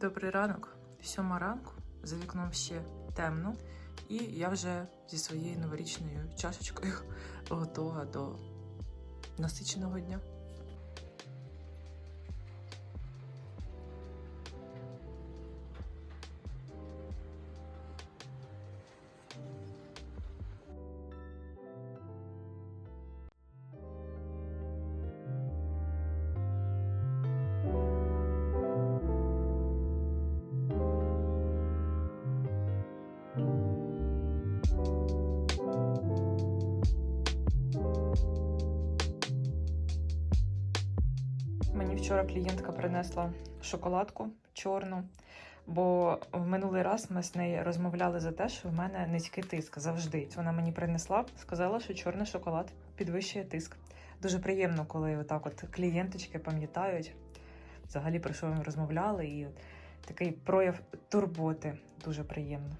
Добрий ранок. Сьома ранку, за вікном ще темно, і я вже зі своєю новорічною чашечкою готова до насиченого дня. Мені вчора клієнтка принесла шоколадку чорну, бо в минулий раз ми з нею розмовляли за те, що в мене низький тиск завжди. Вона мені принесла, сказала, що чорний шоколад підвищує тиск. Дуже приємно, коли отак от клієнточки пам'ятають взагалі про що ми розмовляли, і такий прояв турботи дуже приємно.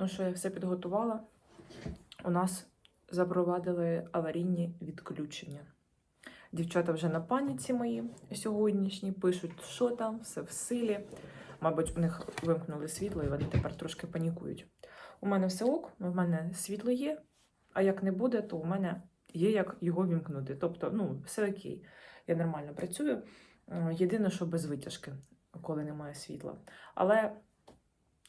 Ну що, я все підготувала. У нас запровадили аварійні відключення. Дівчата вже на паніці мої сьогоднішні пишуть, що там, все в силі. Мабуть, у них вимкнули світло, і вони тепер трошки панікують. У мене все ок, в мене світло є, а як не буде, то у мене є як його вімкнути. Тобто, ну, все окей. Я нормально працюю. Єдине, що без витяжки, коли немає світла. Але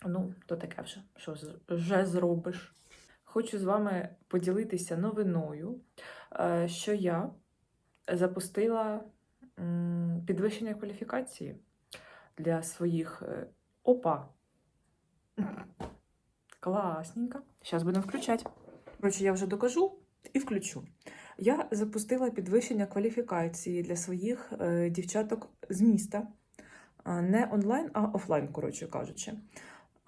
Ну, то таке вже, що вже зробиш. Хочу з вами поділитися новиною, е, що я запустила підвищення кваліфікації для своїх е, опа. Класненько. Зараз будемо включати. Коротше, я вже докажу і включу. Я запустила підвищення кваліфікації для своїх е, дівчаток з міста. Не онлайн, а офлайн, коротше кажучи.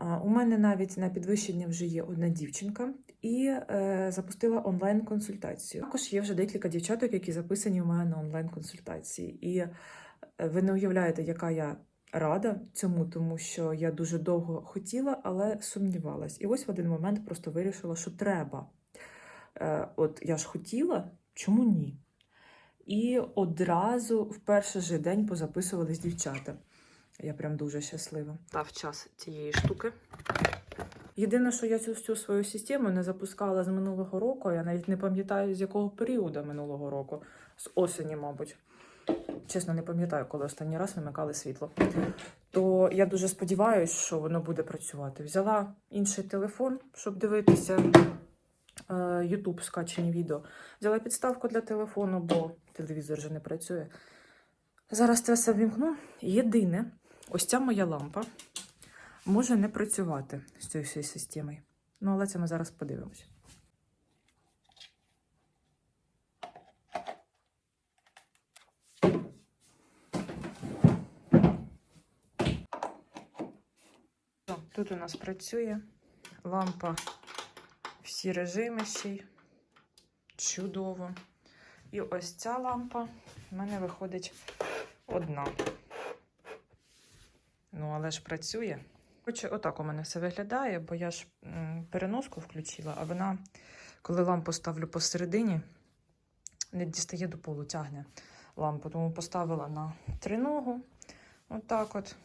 У мене навіть на підвищення вже є одна дівчинка і е, запустила онлайн-консультацію. Також є вже декілька дівчаток, які записані у мене на онлайн-консультації. І е, ви не уявляєте, яка я рада цьому, тому що я дуже довго хотіла, але сумнівалась. І ось в один момент просто вирішила, що треба. Е, От я ж хотіла, чому ні? І одразу в перший же день позаписувались дівчата. Я прям дуже щаслива. Став час цієї штуки. Єдине, що я цю всю свою систему не запускала з минулого року, я навіть не пам'ятаю, з якого періоду минулого року, з осені, мабуть. Чесно, не пам'ятаю, коли останній раз вимикали світло. То я дуже сподіваюся, що воно буде працювати. Взяла інший телефон, щоб дивитися е, YouTube скачені відео. Взяла підставку для телефону, бо телевізор вже не працює. Зараз це все вімкну. Єдине, ось ця моя лампа може не працювати з цією всією системою. Ну, але це ми зараз подивимося. Тут у нас працює лампа всі режими ще й. Чудово. І ось ця лампа в мене виходить одна. Але ж працює. Хоче, отак у мене все виглядає, бо я ж переноску включила, а вона, коли лампу ставлю посередині, не дістає до полу, тягне лампу. Тому поставила на триногу. Отак от.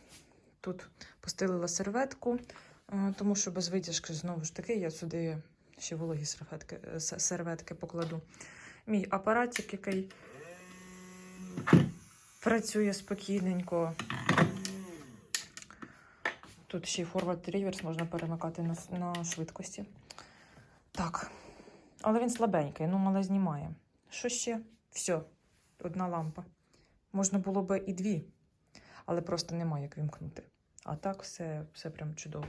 Тут постелила серветку, е, тому що без витяжки, знову ж таки, я сюди ще вологі серветки, серветки покладу. Мій апаратик, який працює спокійненько. Тут ще й форвард реверс можна перемикати на, на швидкості. Так. Але він слабенький, ну, мале знімає. Що ще? Все, одна лампа. Можна було би і дві, але просто немає як вімкнути. А так все, все прям чудово.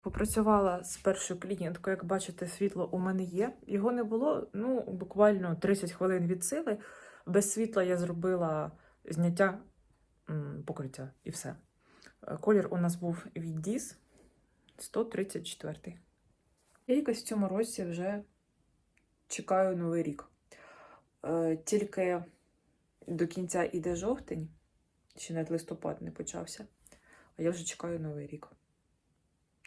Попрацювала з першою клієнткою, як бачите, світло у мене є. Його не було ну, буквально 30 хвилин від сили. Без світла я зробила зняття покриття і все. Е, Колір у нас був від DIS 134. Я якось в цьому році вже чекаю новий рік. Е, Тільки до кінця іде жовтень, ще навіть листопад не почався, а я вже чекаю новий рік.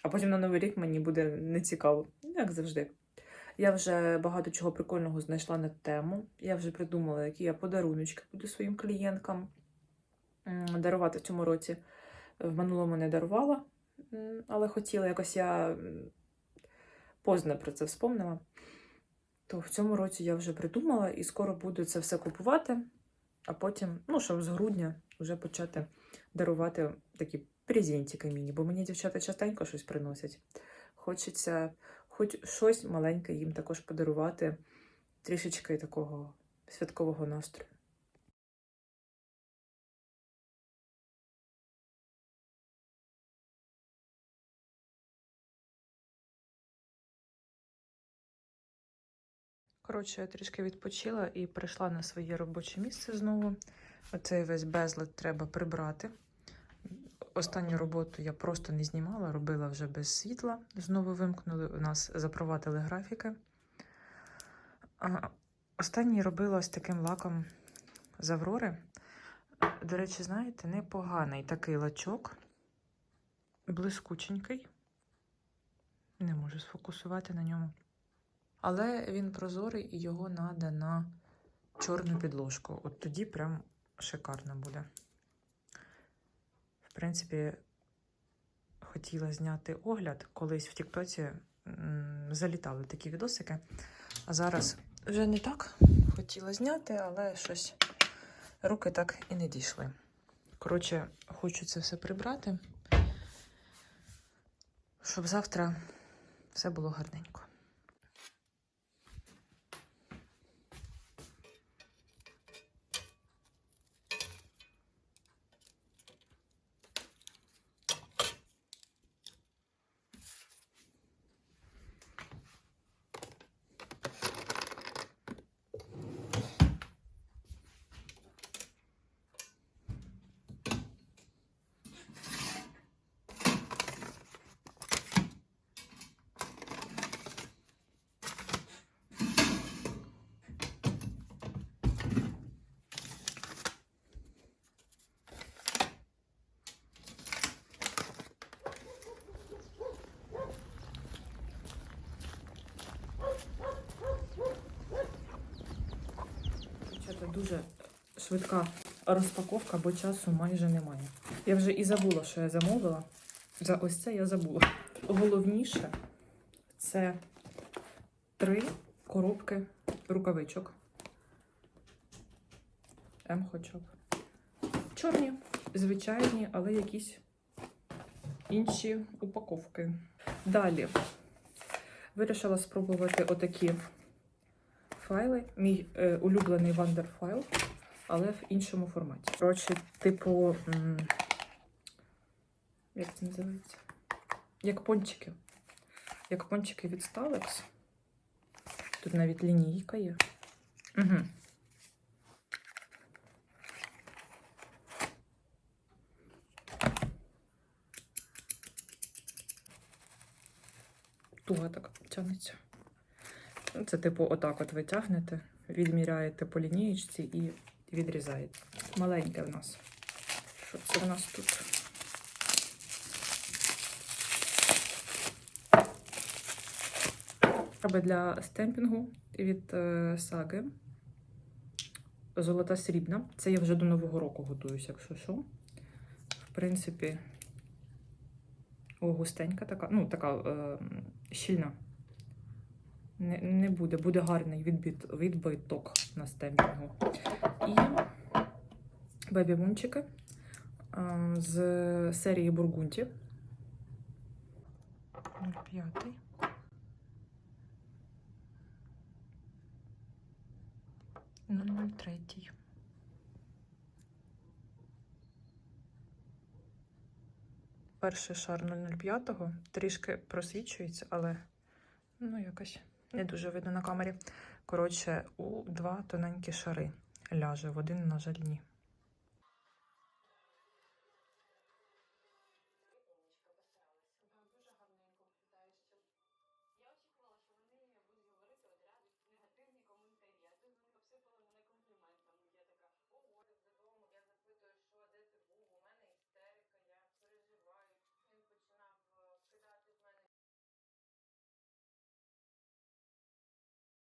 А потім на новий рік мені буде нецікаво, як завжди. Я вже багато чого прикольного знайшла на тему. Я вже придумала, які я подаруночки буду своїм клієнткам дарувати в цьому році. В минулому не дарувала, але хотіла якось я поздно про це вспомнила. То в цьому році я вже придумала і скоро буду це все купувати, а потім, ну, щоб з грудня вже почати дарувати такі презентики міні, бо мені дівчата частенько щось приносять. Хочеться хоч щось маленьке їм також подарувати, трішечки такого святкового настрою. Коротше, я трішки відпочила і прийшла на своє робоче місце знову. Оцей весь безлад треба прибрати. Останню роботу я просто не знімала, робила вже без світла. Знову вимкнули, у нас запровадили графіки. Останній робила ось таким лаком з Аврори. До речі, знаєте, непоганий такий лачок, блискученький. Не можу сфокусувати на ньому. Але він прозорий і його треба на чорну підложку. От тоді прям шикарно буде. Принципі, хотіла зняти огляд. Колись в Тіктоці залітали такі відосики. А зараз вже не так. Хотіла зняти, але щось руки так і не дійшли. Коротше, хочу це все прибрати, щоб завтра все було гарненько. Дівчата, дуже швидка розпаковка, бо часу майже немає. Я вже і забула, що я замовила. За ось це я забула. Головніше це три коробки рукавичок. М хоча б. Чорні, звичайні, але якісь інші упаковки. Далі вирішила спробувати отакі файли, мій е, улюблений вандерфайл, але в іншому форматі. Коротше, типу, м як це називається? Як пончики. Як пончики від Stavex. Тут навіть лінійка є. Угу. Туга так тягнеться. Це, типу, отак от ви тягнете, відміряєте по лінієчці і відрізаєте. Маленьке в нас. Що це в нас тут? Фарби для стемпінгу від е, саги. Золота срібна. Це я вже до Нового року готуюся, якщо що. В принципі, о, густенька така, ну, така е, щільна. Не, не буде, буде гарний відбит, відбиток на стемпінгу. І бебі-мунчики з серії Бургунті. 05. Нуль нуль третій. Перший шар 005 трішки просвічується, але ну якось не дуже видно на камері. Коротше, у два тоненькі шари ляже, в один, на жаль, ні.